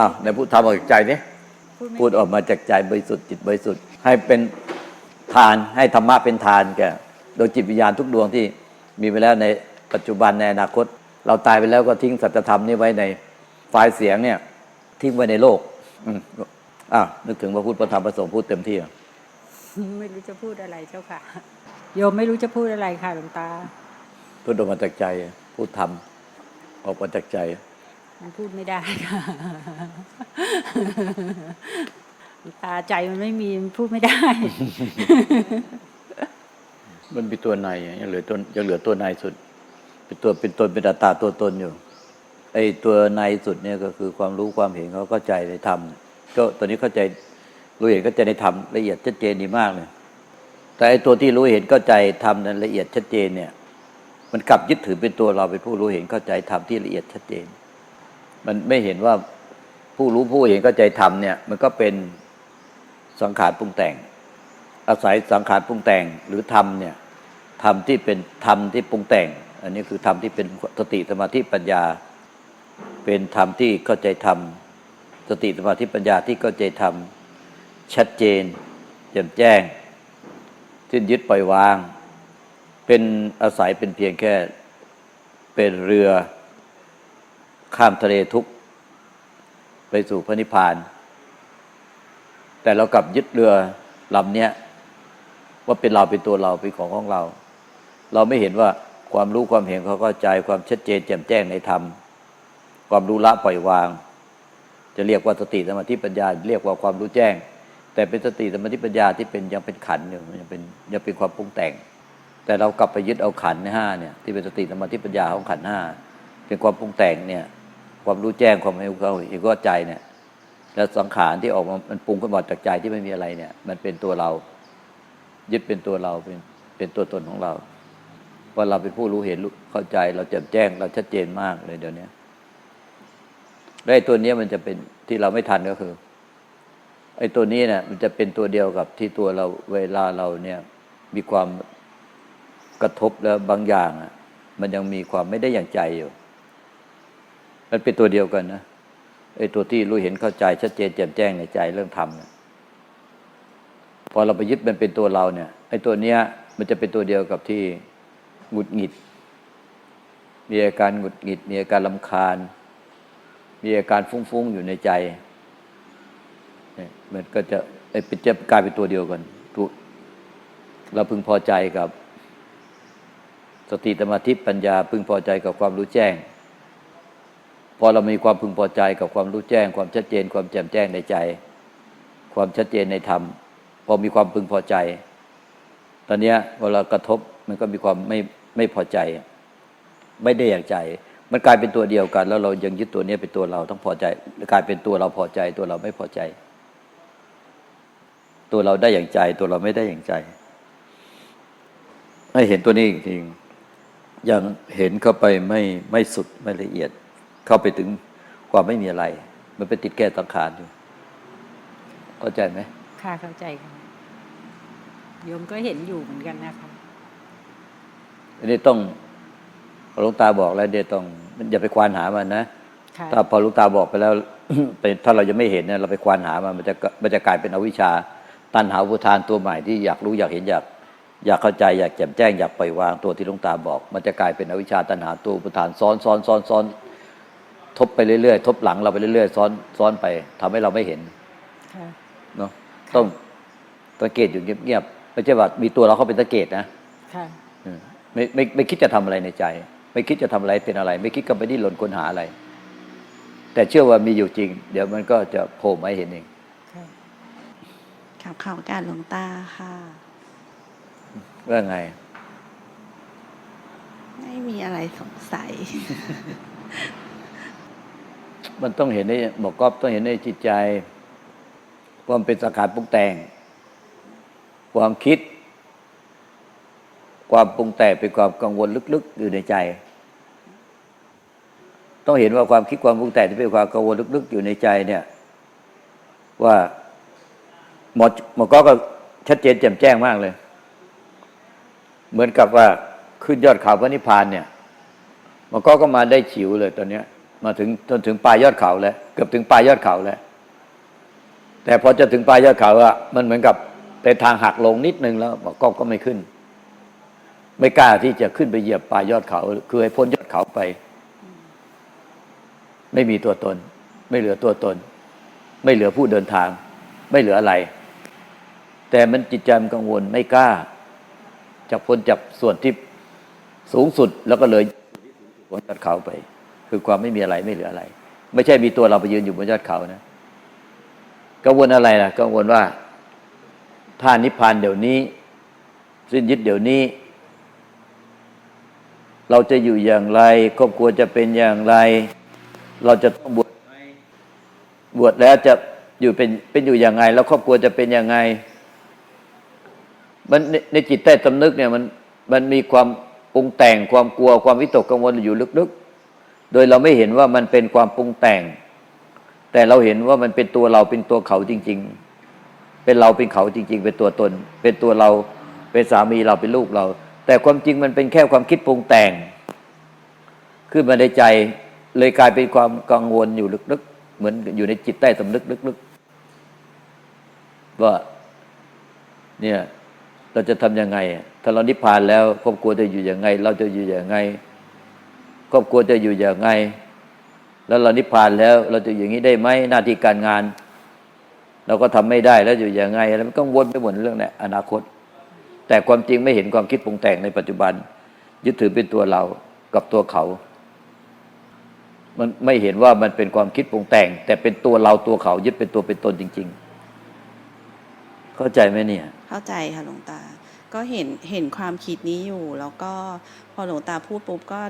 อ้าวในพูดทำออกจากใจนี่พูดไม่พูดออกมาจากใจบริสุทธิ์จิตบริสุทธิ์ให้เป็นทานให้ธรรมะเป็นทานแก่โดยจิตวิญญาณทุกดวงที่มีไปแล้วในปัจจุบันในอนาคต เราตายไปแล้วก็ทิ้งสัจธรรมนี่ไว้ในไฟล์เสียงเนี่ย ทิ้งไว้ในโลกอืมอ้าวนึกถึงพระพุทธพระธรรมพระสงฆ์พูดเต็มที่อะไม่รู้จะพูดอะไรเจ้าค่ะ โยมไม่รู้จะพูดอะไรค่ะหลวงตาพูดออกมาจากใจพูดทำออกมาจากใจ มันพูดไม่ได้ค่ะตาใจมันไม่มีมันพูดไม่ได้ มันมีตัวในอะยังเหลือตัวยังเหลือตัวในสุด เป็นตัวเป็นตนเป็นอัตตาตัวตนอยู่ ไอ้ตัวในสุดเนี่ยก็คือความรู้ความเห็นเขาเข้าใจในธรรมก็ตัวนี้เข้าใจรู้เห็นเข้าใจในธรรมละเอียดชัดเจนดีมากเลยแต่ไอ้ตัวที่รู้เห็นเข้าใจธรรมนั้นละเอียดชัดเจนเนี่ย มันกลับยึดถือเป็นตัวเราเป็นผู้รู้เห็นเข้าใจธรรมที่ละเอียดชัดเจน มันไม่เห็นว่าผู้รู้ผู้เห็นเข้าใจธรรมเนี่ย มันก็เป็นสังขารปรุงแต่ง อาศัยสังขารปรุงแต่งหรือธรรมเนี่ยธรรมที่เป็นธรรมที่ปรุงแต่ง อันนี้คือธรรมที่เป็นสติสมาธิปัญญา เป็นธรรมที่เข้าใจธรรมสติสมาธิปัญญาที่เข้าใจธรรมชัดเจนแจ่มแจ้งสิ้นยึดปล่อยวาง เป็นอาศัยเป็นเพียงแค่เป็นเรือ ข้ามทะเลทุกข์ไปสู่พระนิพพาน แต่เรากลับยึดเรือลำเนี้ยว่าเป็นเราเป็นตัวเราเป็นของของเรา เราไม่เห็นว่าความรู้ความเห็นเขาก็ใจความชัดเจนแจ่มแจ้งในธรรม ความรู้ละปล่อยวาง จะเรียกว่าสติสมาธิปัญญา เรียกว่าความรู้แจ้ง แต่เป็นสติสมาธิปัญญาที่เป็นยังเป็นขันอยู่ยังเป็นยังเป็นความปรุงแต่ง แต่เรากลับไปยึดเอาขันห้าเนี่ยที่เป็นสติสมาธิปัญญาของขันห้าเป็นความปรุงแต่งเนี่ย ความรู้แจ้งความเห็นเขาเห็นก็ใจเนี่ย แล้วสังขารที่ออกมามันปรุงขึ้นมาจากใจที่ไม่มีอะไรเนี่ย มันเป็นตัวเรา ยึดเป็นตัวเราเป็นเป็นตัวตนของเราว่าเราเป็นผู้รู้เห็นรู้เข้าใจ เราแจ่มแจ้งเราชัดเจนมากเลยเดี๋ยวนี้และไอ้ตัวนี้มันจะเป็นที่เราไม่ทันก็คือไอ้ตัวนี้เนี่ยมันจะเป็นตัวเดียวกับที่ตัวเราเวลาเราเนี่ย มีความกระทบแล้วบางอย่างอะ มันยังมีความไม่ได้อย่างใจอยู่ มันเป็นตัวเดียวกันนะไอ้ตัวที่รู้เห็นเข้าใจชัดเจนแจ่มแจ้งในใจเรื่องธรรมเนี่ยพอเราไปยึดมันเป็นตัวเราเนี่ยไอ้ตัวเนี้ยมันจะเป็นตัวเดียวกับที่หงุดหงิด มีอาการหงุดหงิด มีอาการลำคาญ มีอาการฟุ้งๆอยู่ในใจเนี่ยมันก็จะไอ้เป็นจะกลายเป็นตัวเดียวกันทุเราพึงพอใจกับ สติสมาธิปัญญาพึงพอใจกับความรู้แจ้ง พอเรามีความพึงพอใจกับความรู้แจ้ง ความชัดเจน ความแจ่มแจ้งในใจ ความชัดเจนในธรรม พอมีความพึงพอใจ ตอนนี้เวลากระทบมันก็มีความไม่ไม่พอใจ ไม่ได้อย่างใจ มันกลายเป็นตัวเดียวกัน แล้วเรายังยึดตัวนี้เป็นตัวเราต้องพอใจกลายเป็นตัวเราพอใจตัวเราไม่พอใจ ตัวเราได้อย่างใจ ตัวเราไม่ได้อย่างใจ ให้เห็นตัวนี้อีกทียังเห็นเข้าไปไม่ไม่สุดไม่ละเอียด เข้าไปถึงความไม่มีอะไร มันเป็นติดแก้สังขารอยู่เข้าใจไหมค่ะเข้าใจค่ะโยมก็เห็นอยู่เหมือนกันนะคะอันนี้ต้องหลวงตาบอกแล้วเดี๋ยวต้องอย่าไปควานหามันนะค่ะถ้าพอหลวงตาบอกไปแล้วไปถ้าเรายังไม่เห็นเนี่ยเราไปควานหามันมันจะมันจะกลายเป็นอวิชชา ตันหาอุทานตัวใหม่ที่อยากรู้อยากเห็นอยากอยากเข้าใจอยากแจ่มแจ้งอยากปล่อยวางตัวที่หลวงตาบอก มันจะกลายเป็นอวิชชาตันหาตัวอุปทานซ้อนซ้อนซ้อนซ้อน ทบไปเรื่อยๆ ทบหลังเราไปเรื่อยๆ ซ้อนซ้อนไปทำให้เราไม่เห็นค่ะเนาะต้องสังเกตอยู่เงียบๆไม่ใช่ว่ามีตัวเราเข้าไปสังเกตนะค่ะอืมไม่ไม่ไม่คิดจะทำอะไรในใจ ไม่คิดจะทำอะไรเป็นอะไร ไม่คิดก็ไปดิ้นรนค้นหาอะไร แต่เชื่อว่ามีอยู่จริง เดี๋ยวมันก็จะโผล่มาให้เห็นเองค่ะข่าวข่าวการหลวงตาค่ะว่าไง ไม่มีอะไรสงสัย มันต้องเห็นในบอกก๊อฟต้องเห็นในจิตใจ ความเป็นสังขารปรุงแต่ง ความคิด ความปรุงแต่งเป็นความกังวลลึกๆ อยู่ในใจ ต้องเห็นว่าความคิดความปรุงแต่งที่เป็นความกังวลลึกๆ อยู่ในใจเนี่ย ว่าหมอหมอก็ก็ชัดเจนแจ่มแจ้งมากเลย เหมือนกับว่าขึ้นยอดเขาพระนิพพานเนี่ยหมอก็ก็มาได้ฉิวเลยตอนเนี้ย มาถึงจนถึงปลายยอดเขาแล้วเกือบถึงปลายยอดเขาแล้ว แต่พอจะถึงปลายยอดเขาอะมันเหมือนกับเป็นทางหักลงนิดนึงแล้วบอกก็ก็ไม่ขึ้น ไม่กล้าที่จะขึ้นไปเหยียบปลายยอดเขา คือให้พ้นยอดเขาไป ไม่มีตัวตน ไม่เหลือตัวตน ไม่เหลือผู้เดินทาง ไม่เหลืออะไร แต่มันจิตใจมันกังวลไม่กล้าจะพ้นจากส่วนที่สูงสุดแล้วก็เลยบนยอดเขาไป คือความไม่มีอะไรไม่เหลืออะไร ไม่ใช่มีตัวเราไปยืนอยู่บนยอดเขานะกังวลอะไรล่ะกังวลว่าถ้านิพพานเดี๋ยวนี้ สิ้นยึดเดี๋ยวนี้ เราจะอยู่อย่างไรครอบครัวจะเป็นอย่างไร เราจะต้องบวชไหมบวชแล้วจะอยู่เป็นเป็นอยู่อย่างไง แล้วครอบครัวจะเป็นอยังไง มันในในจิตใต้สำนึกเนี่ยมันมันมีความปรุงแต่งความกลัวความวิตกกังวลอยู่ลึก โดยเราไม่เห็นว่ามันเป็นความปรุงแต่ง แต่เราเห็นว่ามันเป็นตัวเราเป็นตัวเขาจริง ๆ เป็นเราเป็นเขาจริง ๆ เป็นตัวตน เป็นตัวเราเป็นสามีเราเป็นลูกเรา แต่ความจริงมันเป็นแค่ความคิดปรุงแต่ง ขึ้นมาในใจเลยกลายเป็นความกังวลอยู่ลึกๆ เหมือนอยู่ในจิตใต้สำนึกลึกๆว่าเนี่ยเราจะทำยังไง ถ้าเรานิพพานแล้วครอบครัวจะอยู่ยังไง เราจะอยู่ยังไง ครอบครัวจะอยู่อยังไง แล้วเรานิพพานแล้ว เราจะอย่างนี้ได้ไหมหน้าที่การงาน เราก็ทำไม่ได้แล้วอยู่อยังไงแล้วมันกังวลไปหมดเรื่องเนี้อนาคต แต่ความจริงไม่เห็นความคิดปรุงแต่งในปัจจุบัน ยึดถือเป็นตัวเรากับตัวเขา มันไม่เห็นว่ามันเป็นความคิดปรุงแต่ง แต่เป็นตัวเราตัวเขา ยึดเป็นตัวเป็นตนจริง ๆ เข้าใจไหมเนี่ย เข้าใจค่ะหลวงตา ก็เห็นเห็นความคิดนี้อยู่ แล้วก็พอหลวงตาพูดปุ๊บก็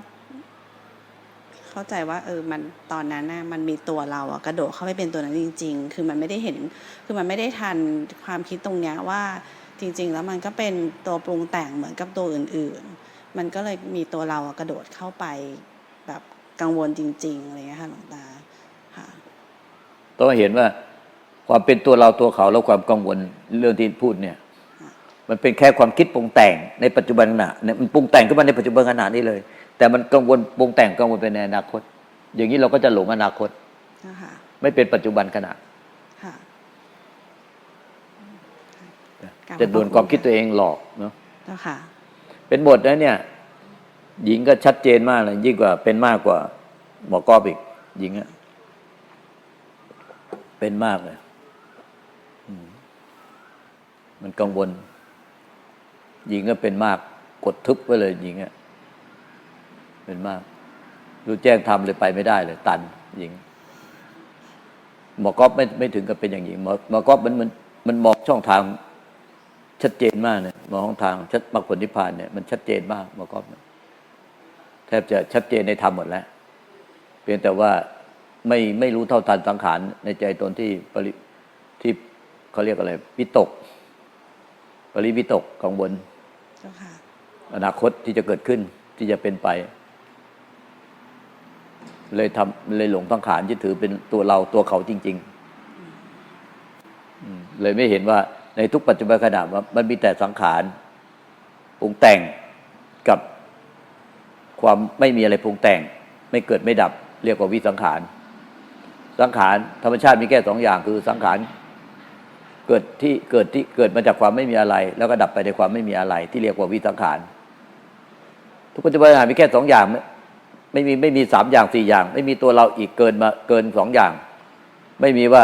เข้าใจว่าเออมันตอนนั้นน่ะมันมีตัวเราอะกระโดดเข้าไปเป็นตัวนั้นจริง ๆ คือมันไม่ได้เห็นคือมันไม่ได้ทันความคิดตรงเนี้ยว่าจริง ๆ แล้วมันก็เป็นตัวปรุงแต่งเหมือนกับตัวอื่น ๆ มันก็เลยมีตัวเราอะกระโดดเข้าไปแบบกังวลจริงๆอะไรเงี้ยค่ะหลวงตาค่ะต้องเห็นว่าความเป็นตัวเราตัวเขาแล้วความกังวลเรื่องที่พูดเนี่ย มันเป็นแค่ความคิดปรุงแต่งในปัจจุบันขณะเนี่ยมันปรุงแต่งขึ้นมาในปัจจุบันขณะนี้เลย แต่มันกังวลปรุงแต่งกังวลไปในอนาคต อย่างนี้เราก็จะหลงอนาคตนะคะไม่เป็นปัจจุบันขณะค่ะกราบจะโดนขอบพระความคิดณตัวเองหลอกเนาะเจ้าค่ะเป็นบทนะเนี่ย หญิงก็ชัดเจนมากเลยยิ่งกว่าเป็นมากกว่าหมอกอบอีก หญิงอะเป็นมากเลยอืมมันกังวล หญิงก็เป็นมาก กดทึบไว้เลยหญิงอะ เป็นมาก รู้แจ้งทำเลยไปไม่ได้เลย ตันหญิง หมอกอบไม่ไม่ถึงกับเป็นอย่างหญิงหมอหมอกอบมันมันมันมองช่องทางชัดเจนมากเนี่ยมองช่องทางชัดมรรคผลนิพพานเนี่ยมันชัดเจนมากหมอกอบเนี่ยแทบจะชัดเจนในธรรมหมดแล้ว เพียงแต่ว่าไม่ไม่รู้เท่าทันสังขารในใจตนที่ปริที่เขาเรียกอะไรวิตก ปริวิตกกังวลเจ้าค่ะอนาคตที่จะเกิดขึ้นที่จะเป็นไป เลยทำเลยหลงสังขารยึดถือเป็นตัวเราตัวเขาจริงๆอืมเลยไม่เห็นว่าในทุกปัจจุบันขณะว่ามันมีแต่สังขารปรุงแต่งกับความไม่มีอะไรปรุงแต่ง ไม่เกิดไม่ดับ เรียกว่าวิสังขาร สังขารธรรมชาติมีแค่สองอย่างคือสังขารเกิดที่เกิดที่เกิดมาจากความไม่มีอะไร แล้วก็ดับไปในความไม่มีอะไร ที่เรียกว่าวิสังขาร ทุกปัจจุบันขณะมีแค่สองอย่าง ไม่ม่มีไม่มีสามอย่างสี่อย่าง ไม่มีตัวเราอีกเกินมาเกินสองอย่าง ไม่มีว่า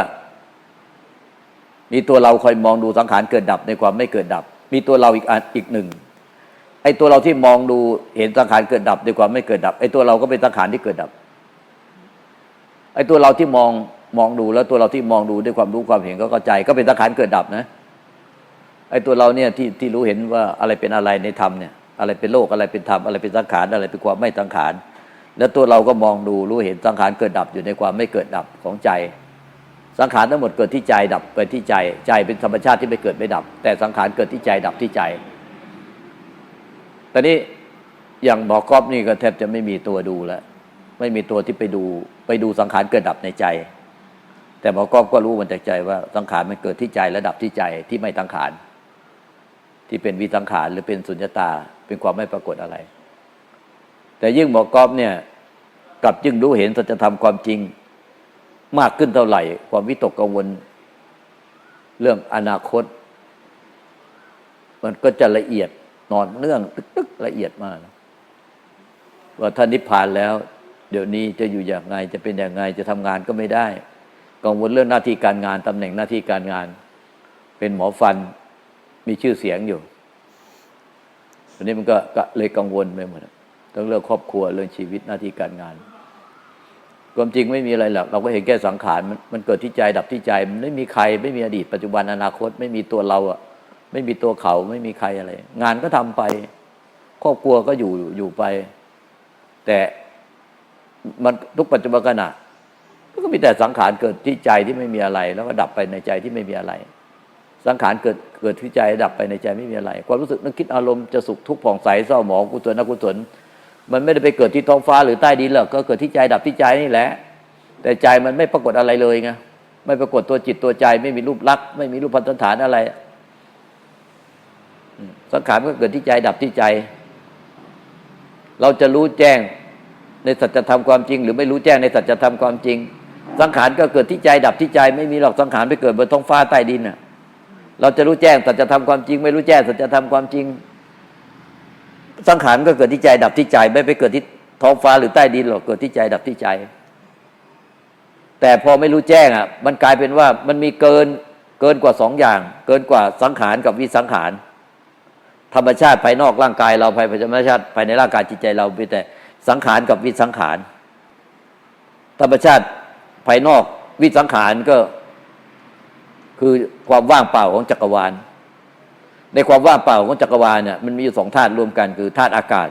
มีตัวเราคอยมองดูสังขารเกิดดับในความไม่เกิดดับ มีตัวเราอีกอันอีกหนึ่งไอ้ตัวเราที่มองดูเห็นสังขารเกิดดับในความไม่เกิดดับไอ้ตัวเราก็เป็นสังขารที่เกิดดับไอ้ตัวเราที่มองมองดูแล้วตัวเราที่มองดูด้วยความรู้ความเห็นก็เข้าใจ ก็เป็นสังขารเกิดดับนะไอ้ตัวเราเนี่ยที่ที่รู้เห็นว่าอะไรเป็นอะไรในธรรมเนี่ย อะไรเป็นโลกอะไรเป็นธรรมอะไรเป็นสังขารอะไรเป็นความไม่สังขาร แล้วตัวเราก็มองดูรู้เห็นสังขารเกิดดับอยู่ในความไม่เกิดดับของใจ สังขารทั้งหมดเกิดที่ใจดับไปที่ใจ ใจเป็นธรรมชาติที่ไม่เกิดไม่ดับ แต่สังขารเกิดที่ใจดับที่ใจตอนนี้อย่างหมอกอบนี่ก็แทบจะไม่มีตัวดูแล้ว ไม่มีตัวที่ไปดู ไปดูสังขารเกิดดับในใจ แต่หมอกอบก็รู้มันจากใจว่าสังขารมันเกิดที่ใจและดับที่ใจที่ไม่สังขารที่เป็นวิสังขารหรือเป็นสุญญตาเป็นความไม่ปรากฏอะไร แต่ยิ่งหมอกอบเนี่ยกลับยิ่งรู้เห็นสัจธรรมความจริง มากขึ้นเท่าไหร่ ความวิตกกังวล เรื่องอนาคต มันก็จะละเอียดนอนเนื่องตึกๆละเอียดมากนะว่าท่านนิพพานแล้ว เดี๋ยวนี้จะอยู่อย่างไงจะเป็นอย่างไงจะทำงานก็ไม่ได้ กังวลเรื่องหน้าที่การงานตำแหน่งหน้าที่การงาน เป็นหมอฟันมีชื่อเสียงอยู่ทีนี้มันก็ก็เลยกังวลไปหมด ทั้งเรื่องครอบครัวเรื่องชีวิตหน้าที่การงานความจริงไม่มีอะไรหรอกเราก็เห็นแค่สังขารมันมันเกิดที่ใจดับที่ใจ มันไม่มีใครไม่มีอดีตปัจจุบันอนาคต ไม่มีตัวเราอะ ไม่มีตัวเขาไม่มีใครอะไร งานก็ทำไป ครอบครัวก็อยู่อยู่ไป แต่มันทุกปัจจุบันขณะมันก็มีแต่สังขารเกิดที่ใจที่ไม่มีอะไร แล้วก็ดับไปในใจที่ไม่มีอะไร สังขารเกิดเกิดที่ใจดับไปในใจไม่มีอะไร ความรู้สึกนึกคิดอารมณ์จะสุขทุกข์ผ่องใสเศร้าหมองกุศลอกุศล มันไม่ได้ไปเกิดที่ท้องฟ้าหรือใต้ดินหรอกก็เกิดที่ใจดับที่ใจนี่แหละ แต่ใจมันไม่ปรากฏอะไรเลยไงไม่ปรากฏตัวจิตตัวใจ ไม่มีรูปลักษณ์ไม่มีรูปพันธฐานอะไรสังขารก็เกิดที่ใจดับที่ใจ เราจะรู้แจ้งในสัจธรรมความจริง หรือไม่รู้แจ้งในสัจธรรมความจริง สังขารก็เกิดที่ใจดับที่ใจ ไม่มีหรอกสังขารไปเกิดบนท้องฟ้าใต้ดินน่ะ เราจะรู้แจ้งสัจธรรมความจริง ไม่รู้แจ้งสัจธรรมความจริง สังขารก็เกิดที่ใจดับที่ใจไม่ไปเกิดที่ท้องฟ้าหรือใต้ดินหรอกเกิดที่ใจดับที่ใจ แต่พอไม่รู้แจ้งอะ มันกลายเป็นว่ามันมีเกินเกินกว่าสองอย่าง เกินกว่าสังขารกับวิสังขาร ธรรมชาติภายนอกร่างกายเราภายธรรมชาติภายในร่างกายจิตใจเราเป็นแต่สังขารกับวิสังขาร ธรรมชาติภายนอกวิสังขารก็คือความว่างเปล่าของจักรวาล ในความว่างเปล่าของจักรวาลเนี่ยมันมีอยู่สองธาตุรวมกันคือธาตุอากาศ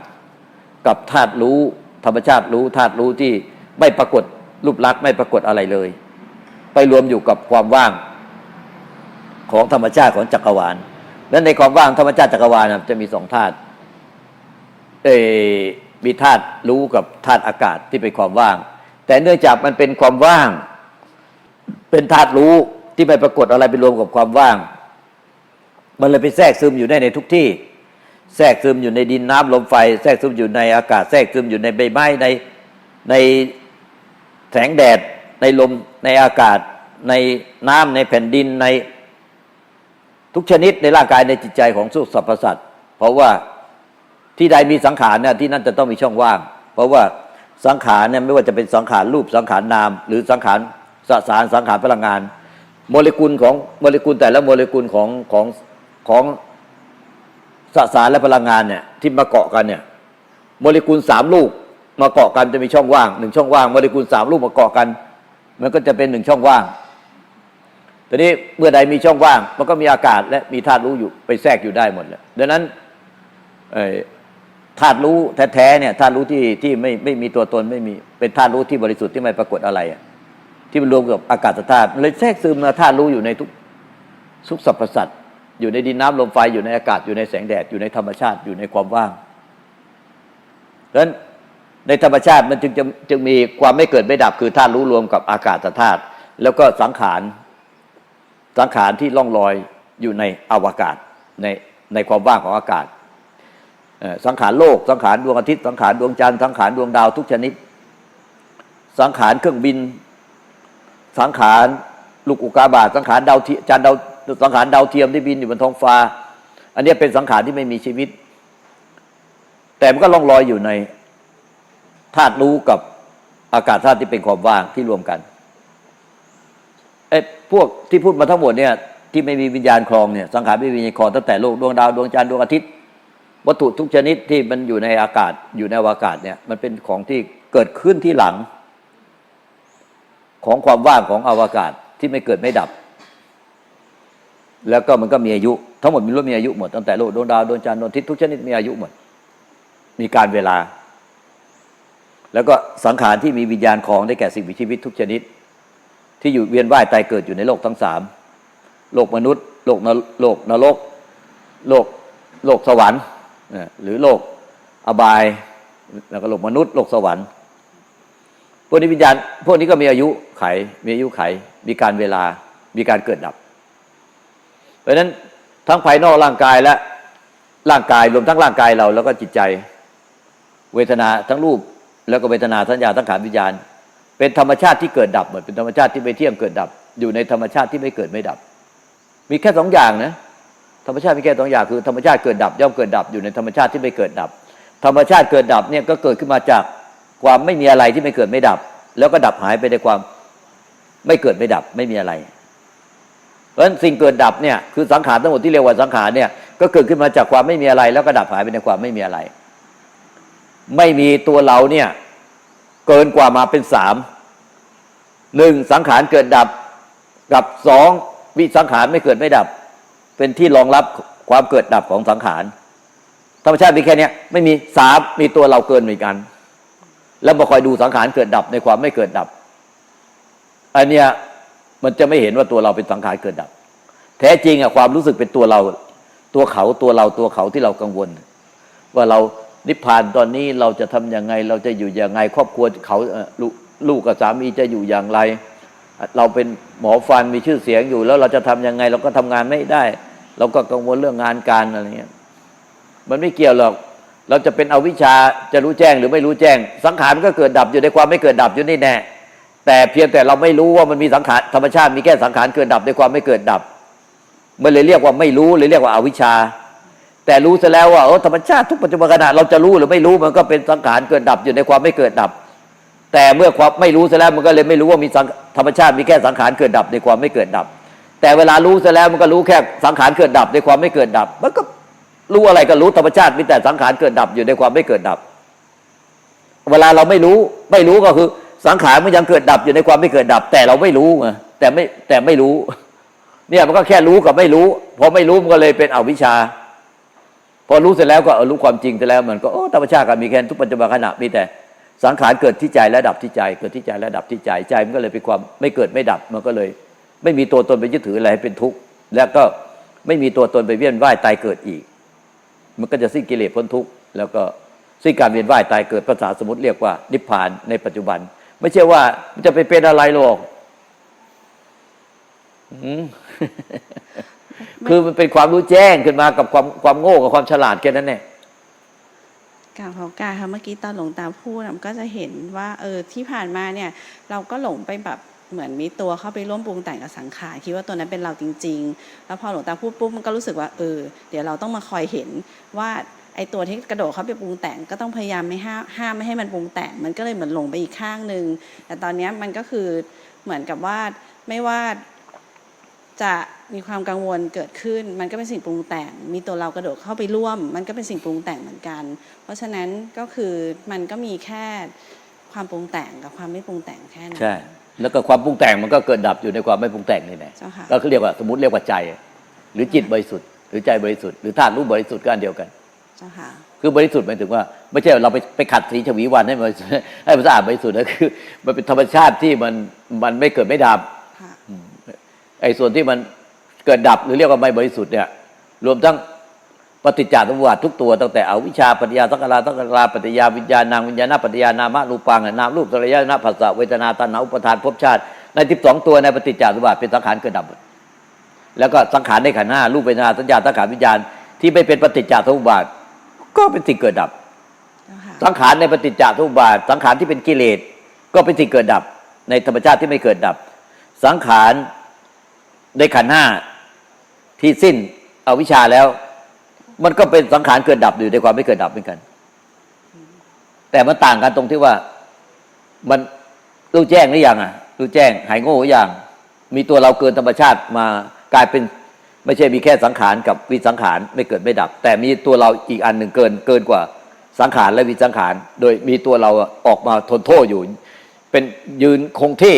กับธาตุรู้ธรรมชาติรู้ธาตุรู้ที่ไม่ปรากฏรูปลักษณ์ไม่ปรากฏอะไรเลย ไปรวมอยู่กับความว่างของธรรมชาติของจักรวาลและในความว่างธรรมชาติจักรวาลจะมีสองธาตุเออมีธาตุรู้กับธาตุอากาศที่เป็นความว่าง แต่เนื่องจากมันเป็นความว่าง เป็นธาตุรู้ที่ไม่ปรากฏอะไรไปรวมกับความว่าง มันเลยไปแทรกซึมอยู่ได้ในทุกที่ แทรกซึมอยู่ในดินน้ำลมไฟ แทรกซึมอยู่ในอากาศ แทรกซึมอยู่ในใบไม้ในในแสงแดดในลมในอากาศ ในน้ำในแผ่นดินในทุกชนิดในร่างกายในจิตใจของสุสรรพสัตว์เพราะว่าที่ใดมีสังขารเนี่ยที่นั่นจะต้องมีช่องว่าง เพราะว่าสังขารเนี่ยไม่ว่าจะเป็นสังขารรูปสังขารนาม หรือสังขารสสารสังขารพลังงาน โมเลกุลของโมเลกุลแต่ละโมเลกุลของของ ของสสารและพลังงานเนี่ยที่มาเกาะกันเนี่ยโมเลกุลสามลูกมาเกาะกันจะมีช่องว่างหนึ่งช่องว่างโมเลกุลสามลูกมาเกาะกัน มันก็จะเป็นหนึ่งช่องว่างทีนี้เมื่อใดมีช่องว่าง มันก็มีอากาศและมีธาตุรู้อยู่ไปแทรกอยู่ได้หมดเลยดังนั้นธาตุรู้แท้ๆเนี่ยธาตุรู้ที่ที่ไม่ไม่มีตัวตนไม่มีเป็นธาตุรู้ที่บริสุทธิ์ที่ไม่ปรากฏอะไรที่มันรวมกับอากาศธาตุเลยแทรกซึมมาธาตุรู้อยู่ในทุกทุกสรรพสัตว์ อยู่ในดินน้ำลมไฟอยู่ในอากาศอยู่ในแสงแดดอยู่ในธรรมชาติอยู่ในความว่างดังนั้นในธรรมชาติมันจึงจะจึงมีความไม่เกิดไม่ดับคือธาตุรู้รวมกับอากาศธาตุแล้วก็สังขารสังขารที่ล่องลอยอยู่ในอวกาศในในความว่างของอากาศสังขารโลก สังขารดวงอาทิตย์สังขารดวงจันทร์สังขารดวงดาวทุกชนิด สังขารเครื่องบิน สังขารลูกอุกกาบาตสังขารดาวเทียมจานดาว สังขารดาวเทียมที่บินอยู่บนท้องฟ้า อันนี้เป็นสังขารที่ไม่มีชีวิต แต่มันก็ล่องลอยอยู่ในธาตุรู้กับอากาศธาตุที่เป็นความว่างที่รวมกันไอ้พวกที่พูดมาทั้งหมดเนี่ยที่ไม่มีวิญญาณครองเนี่ยสังขารไม่มีวิญญาณครองตั้งแต่โลกดวงดาวดวงจันทร์ดวงอาทิตย์วัตถุทุกชนิดที่มันอยู่ในอากาศอยู่ในอวกาศเนี่ยมันเป็นของที่เกิดขึ้นที่หลัง ของความว่างของอวกาศที่ไม่เกิดไม่ดับ แล้วก็มันก็มีอายุ ทั้งหมดมีรุ่นมีอายุหมดตั้งแต่โลกดวงดาวดวงจันทร์ดวงอาทิตย์ทุกชนิดมีอายุหมด มีการเวลา แล้วก็สังขารที่มีวิญญาณของได้แก่สิ่งมีชีวิตทุกชนิด ที่อยู่เวียนว่ายตายเกิดอยู่ในโลกทั้งสามโลกมนุษย์ โลกนรโลกนรกโลกโลกสวรรค์หรือโลกอบายแล้วก็โลกมนุษย์ โลกสวรรค์พวกนี้วิญญาณพวกนี้ก็มีอายุไขมีอายุไข มีการเวลามีการเกิดดับ เพราะฉะนั้นทั้งภายนอกร่างกายและร่างกายรวมทั้งร่างกายเราแล้วก็จิตใจ เวทนาทั้งรูปแล้วก็เวทนาสัญญาทั้งขานวิญญาณ เป็นธรรมชาติที่เกิดดับเหมดเป็นธรรมชาติที่ไม่เที่ยงเกิดดับ อยู่ในธรรมชาติที่ไม่เกิดไม่ดับ มีแค่สองอย่างนะธรรมชาติมีแค่สองอย่างคือธรรมชาติเกิดดับย่อมเกิดดับอยู่ในธรรมชาติที่ไม่เกิดดับ ธรรมชาติเกิดดับเนี่ยก็เกิดขึ้นมาจากความไม่มีอะไรที่ไม่เกิดไม่ดับ แล้วก็ดับหายไปในความไม่เกิดไม่ดับไม่มีอะไร เพราะฉะนั้นสิ่งเกิดดับเนี่ยคือสังขารทั้งหมดที่เรียกว่าสังขารเนี่ยก็เกิดขึ้นมาจากความไม่มีอะไร แล้วก็ดับหายไปในความไม่มีอะไร ไม่มีตัวเราเนี่ยเกินกว่ามาเป็นสามหนึ่งสังขารเกิดดับกับสองวิสังขารไม่เกิดไม่ดับ เป็นที่รองรับความเกิดดับของสังขารธรรมชาติมีแค่นี้ไม่มีสามมีตัวเราเกินเหมือนกัน แล้วมาคอยดูสังขารเกิดดับในความไม่เกิดดับอันเนี้ย มันจะไม่เห็นว่าตัวเราเป็นสังขารเกิดดับ แท้จริงอะความรู้สึกเป็นตัวเรา ตัวเขาตัวเราตัวเขาที่เรากังวล ว่าเรานิพพานตอนนี้เราจะทำยังไง เราจะอยู่ยังไงครอบครัวเขาลูกลูกกับสามีจะอยู่อย่างไร เราเป็นหมอฟันมีชื่อเสียงอยู่ แล้วเราจะทำยังไง เราก็ทำงานไม่ได้ เราก็กังวลเรื่องงานการอะไรเงี้ยมันไม่เกี่ยวหรอก เราจะเป็นอวิชาจะรู้แจ้งหรือไม่รู้แจ้ง สังขารมันก็เกิดดับอยู่ในความไม่เกิดดับอยู่นี่แน่ แต่เพียงแต่เราไม่รู้ว่ามันมีสังขารธรรมชาติมีแค่สังขารเกิดดับในความไม่เกิดดับ มันเลยเรียกว่าไม่รู้เลยเรียกว่าอาวิชชา แต่รู้ซะแล้วว่าเออธรรมชาติทุกปัจจุบันขณะเราจะรู้หรือไม่รู้มันก็เป็นสังขารเกิดดับอยู่ในความไม่เกิดดับ แต่เมื่อความไม่รู้ซะแล้วมันก็เลยไม่รู้ว่ามีธรรมชาติมีแค่สังขารเกิดดับในความไม่เกิดดับ แต่เวลารู้ซะแล้วมันก็รู้แค่สังขารเกิดดับในความไม่เกิดดับ มันก็รู้อะไรก็รู้ธรรมชาติมีแต่สังขารเกิดดับอยู่ในความไม่เกิดดับ เวลาเราไม่รู้ไม่รู้ก็คือ สังขารมันยังเกิดดับอยู่ในความไม่เกิดดับ แต่เราไม่รู้ไงแต่ไม่แต่ไม่รู้ เนี่ยมันก็แค่รู้กับไม่รู้พอไม่รู้มันก็เลยเป็นอวิชชา พอรู้เสร็จแล้วก็รู้ความจริงเสร็จแล้วมันก็โอ้ธรรมชาติก็มีแค่ทุกปัจจุบันขณะมีแต่สังขารเกิดที่ใจและดับที่ใจ เกิดที่ใจและดับที่ใจใจมันก็เลยเป็นความไม่เกิดไม่ดับมันก็เลย ไม่มีตัวตนไปยึดถืออะไรให้เป็นทุกข์แล้วก็ไม่มีตัวตนไปเวียนว่ายตายเกิดอีก มันก็จะสิ้นกิเลสพ้นทุกข์แล้วก็สิ้นการเวียนว่ายตายเกิดภาษาสมมติเรียกว่านิพพานในปัจจุบัน ไม่ใช่ว่ามันจะไปเป็นอะไรหรอกอืมคือมันเป็นความรู้แจ้งขึ้นมากับความความโง่กับความฉลาดแค่นั้นแหละกล่าวของกายค่ะเมื่อกี้ตอนหลวงตาพูดอะมันก็จะเห็นว่าเออที่ผ่านมาเนี่ย เราก็หลงไปแบบเหมือนมีตัวเข้าไปร่วมปรุงแต่งกับสังขารคิดว่าตัวนั้นเป็นเราจริง ๆ แล้วพอหลวงตาพูดปุ๊บมันก็รู้สึกว่าเออ เดี๋ยวเราต้องมาคอยเห็นว่า ไอ้ตัวที่กระโดดเข้าไปปรุงแต่งก็ต้องพยายามไม่ห้ามห้ามไม่ให้มันปรุงแต่ง มันก็เลยเหมือนหลงไปอีกข้างหนึ่งแต่ตอนเนี้ยมันก็คือเหมือนกับว่าไม่ว่าจะมีความกังวลเกิดขึ้น มันก็เป็นสิ่งปรุงแต่ง มีตัวเรากระโดดเข้าไปร่วม มันก็เป็นสิ่งปรุงแต่งเหมือนกัน เพราะฉะนั้นก็คือมันก็มีแค่ความปรุงแต่งกับความไม่ปรุงแต่งแค่นั้นใช่แล้วก็ความปรุงแต่งมันก็เกิดดับอยู่ในความไม่ปรุงแต่งนี่แหละเจ้าค่ะก็คือเรียกว่าสมมติเรียกว่าใจ หรือจิตบริสุทธิ์หรือใจบริสุทธิ์หรือธาตุรู้บริสุทธิ์ก็อันเดียวกันเจ้า ค่ะคือบริสุทธิ์หมายถึงว่า ไม่ใช่เราไปไปขัดสีฉวีวันให้มันให้มันสะอาดบริสุทธิ์นะคือ มันเป็นธรรมชาติที่มันมันไม่เกิดไม่ดับค่ะไอ้ส่วนที่มันเกิดดับหรือเรียกว่าไม่บริสุทธิ์เนี่ย รวมทั้งปฏิจจสมุปบาททุกตัวตั้งแต่เอาวิชาปัญญาสังขารสังขารปฏิยาวิญญาณังวิญญาณปัญญานามะรูปังนามรูปสลายนะภาษาเวทนาตัณหาอุปทานภพชาติ ในที่สองตัวในปฏิจจสมุปบาทเป็นสังขารเกิดดับหมดแล้วก็สังขารในขันธ์ห้ารูปเวทนาสัญญาสังขารวิญญาณที่ไม่เป็นปฏิจจสมุปบาท ก็เป็นสิ่งเกิดดับเจ้าค่ะสังขารในปฏิจจสมุปบาท สังขารที่เป็นกิเลสก็เป็นสิ่งเกิดดับ ในธรรมชาติที่ไม่เกิดดับ สังขารในขันธ์ห้าที่สิ้นอวิชชาแล้ว มันก็เป็นสังขารเกิดดับอยู่ในความไม่เกิดดับเหมือนกัน แต่มันต่างกันตรงที่ว่ามันรู้แจ้งหรือยังอะรู้แจ้งหายโง่หรือยังมีตัวเราเกินธรรมชาติมากลายเป็น ไม่ใช่มีแค่สังขารกับวิสังขารไม่เกิดไม่ดับ แต่มีตัวเราอีกอันหนึ่งเกินเกินกว่าสังขารและวิสังขาร โดยมีตัวเราออกมาทนโทษอยู่ เป็นยืนคงที่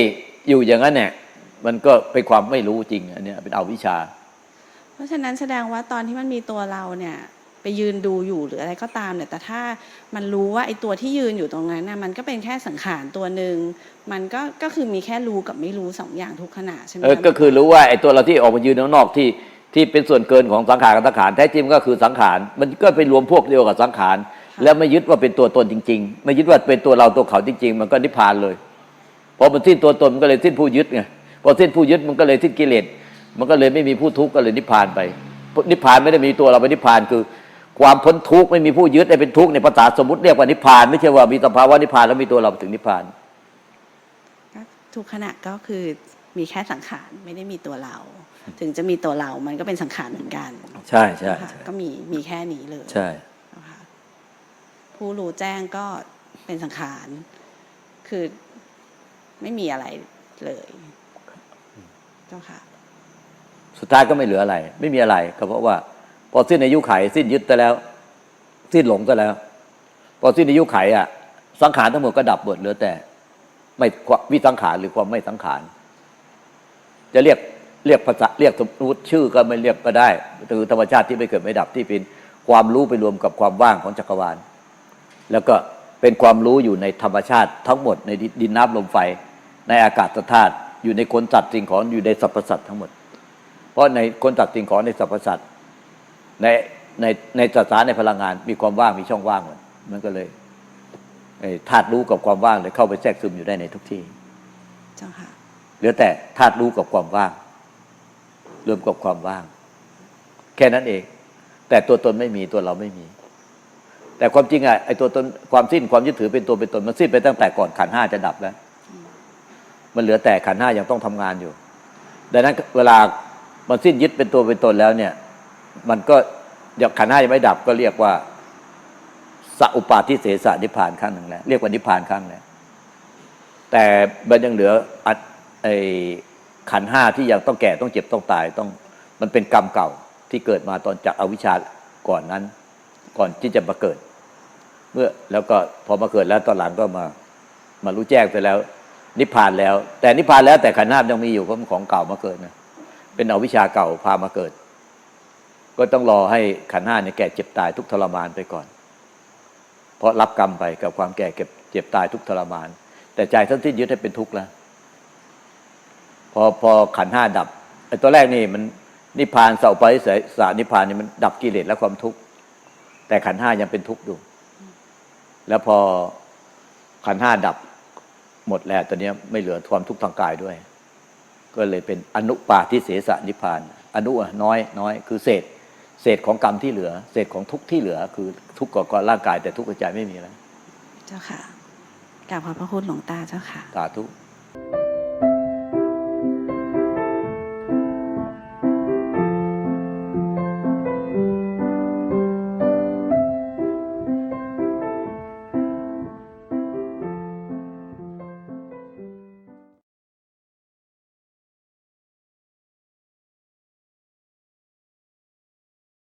อยู่อย่างนั้นเนี่ยมันก็เป็นความไม่รู้จริงอันเนี้ยเป็นเอาวิชา เพราะฉะนั้นแสดงว่าตอนที่มันมีตัวเราเนี่ยไปยืนดูอยู่หรืออะไรก็ตามเนี่ยแต่ถ้ามันรู้ว่าไอ้ตัวที่ยืนอยู่ตรงนั้นน่ะมันก็เป็นแค่สังขารตัวหนึ่งมันก็ก็คือมีแค่รู้กับไม่รู้สองอย่างทุกขณะใช่ไหมเออก็คือรู้ว่าไอ้ตัวเราที่ออกมายืนข้างนอกที่ ที่เป็นส่วนเกินของสังขารกับสังขารแท้จริงก็คือสังขารมันก็ไปรวมพวกเดียวกับสังขาร แล้วไม่ยึดว่าเป็นตัวตนจริง ๆ ไม่ยึดว่าเป็นตัวเราตัวเขาจริง ๆ มันก็นิพพานเลยพอมันสิ้นตัวตนมันก็เลยสิ้นผู้ยึดไงพอสิ้นผู้ยึดมันก็เลยสิ้นกิเลสมันก็เลยไม่มีผู้ทุกข์ก็เลยนิพพานไป นิพพานไม่ได้มีตัวเราเป็นนิพพานคือ ความพ้นทุกข์ไม่มีผู้ยึดได้เป็นทุกข์ในภาษาสมมติเรียกว่านิพพาน ไม่ใช่ว่ามีสภาวะนิพพานแล้วมีตัวเราถึงนิพพานทุกขณะก็คือ มีแค่สังขารไม่ได้มีตัวเรา ถึงจะมีตัวเรามันก็เป็นสังขารเหมือนกันใช่ใช่ค่ะใช่ก็มีมีแค่นี้เลยใช่นะคะผู้รู้แจ้งก็เป็นสังขารคือไม่มีอะไรเลยเจ้าค่ะสุดท้ายก็ไม่เหลืออะไร ไม่มีอะไรก็เพราะว่า พอสิ้นอายุไขสิ้นยึดไปแล้ว สิ้นหลงก็แล้ว พอสิ้นอายุไขอะสังขารทั้งหมดก็ดับหมดเหลือแต่ ไม่วิสังขารหรือความไม่สังขาร จะเรียกเรียกภาษาเรียกสมมติชื่อก็ไม่เรียกก็ได้คือธรรมชาติที่ไม่เกิดไม่ดับที่เป็นความรู้ไปรวมกับความว่างของจักรวาล แล้วก็เป็นความรู้อยู่ในธรรมชาติทั้งหมดในดินน้ำลมไฟในอากาศธาตุอยู่ในคนสัตว์สิ่งของอยู่ในสรรพสัตว์ทั้งหมด เพราะในคนสัตว์สิ่งของในสรรพสัตว์ในในในสสารในพลังงาน มีความว่างมีช่องว่างหมดมันก็เลยธาตุรู้กับความว่างเลยเข้าไปแทรกซึมอยู่ได้ในทุกที่เจ้าค่ะ เหลือแต่ธาตุรู้กับความว่าง รวมกับความว่าง แค่นั้นเอง แต่ตัวตนไม่มีตัวเราไม่มี แต่ความจริงอะไอ้ตัวตนความสิ้นความยึดถือเป็นตัวเป็นตนมันสิ้นไปตั้งแต่ก่อนขันห้าจะดับแล้ว มันเหลือแต่ขันห้ายังต้องทำงานอยู่ ดังนั้นเวลามันสิ้นยึดเป็นตัวเป็นตนแล้วเนี่ย มันก็เดี๋ยวขันห้ายังไม่ดับก็เรียกว่าสัอุปาทิเสสนิพานครั้งหนึ่งแล้วเรียกว่านิพานครั้งแล้วแต่มันยังเหลืออ ขันห้าที่ยังต้องแก่ต้องเจ็บต้องตายต้องมันเป็นกรรมเก่าที่เกิดมาตอนจากอวิชชาก่อนนั้น ก่อนที่จะมาเกิด เมื่อแล้วก็พอมาเกิดแล้วตอนหลังก็มามารู้แจ้งไปแล้ว นิพพานแล้ว แต่นิพพานแล้วแต่ขันห้ายังมีอยู่เพราะมันของเก่ามาเกิดนะเป็นอวิชชาเก่าพามาเกิด ก็ต้องรอให้ขันห้าเนี่ยแก่เจ็บตายทุกทรมานไปก่อน เพราะรับกรรมไปกับความแก่เก็บเจ็บตายทุกทรมาน แต่ใจท่านที่ยึดให้เป็นทุกข์แล้ว พอพอขันธ์ห้าดับไอ้ตัวแรกนี่มันนิพพานเสาไปเสสานิพพานนี่มันดับกิเลสและความทุกข์แต่ขันธ์ห้ายังเป็นทุกข์อยู่ แล้วพอขันธ์ห้าดับหมดแล้วตอนนี้ไม่เหลือความทุกข์ทางกายด้วย ก็เลยเป็นอนุปาทิเสสนิพพาน อนุอะน้อยน้อยคือเศษ เศษของกรรมที่เหลือ เศษของทุกข์ที่เหลือ คือทุกข์ก่อนร่างกายแต่ทุกข์กับใจไม่มีแล้ว เจ้าค่ะกราบขอบพระคุณหลวงตาเจ้าค่ะสาธุส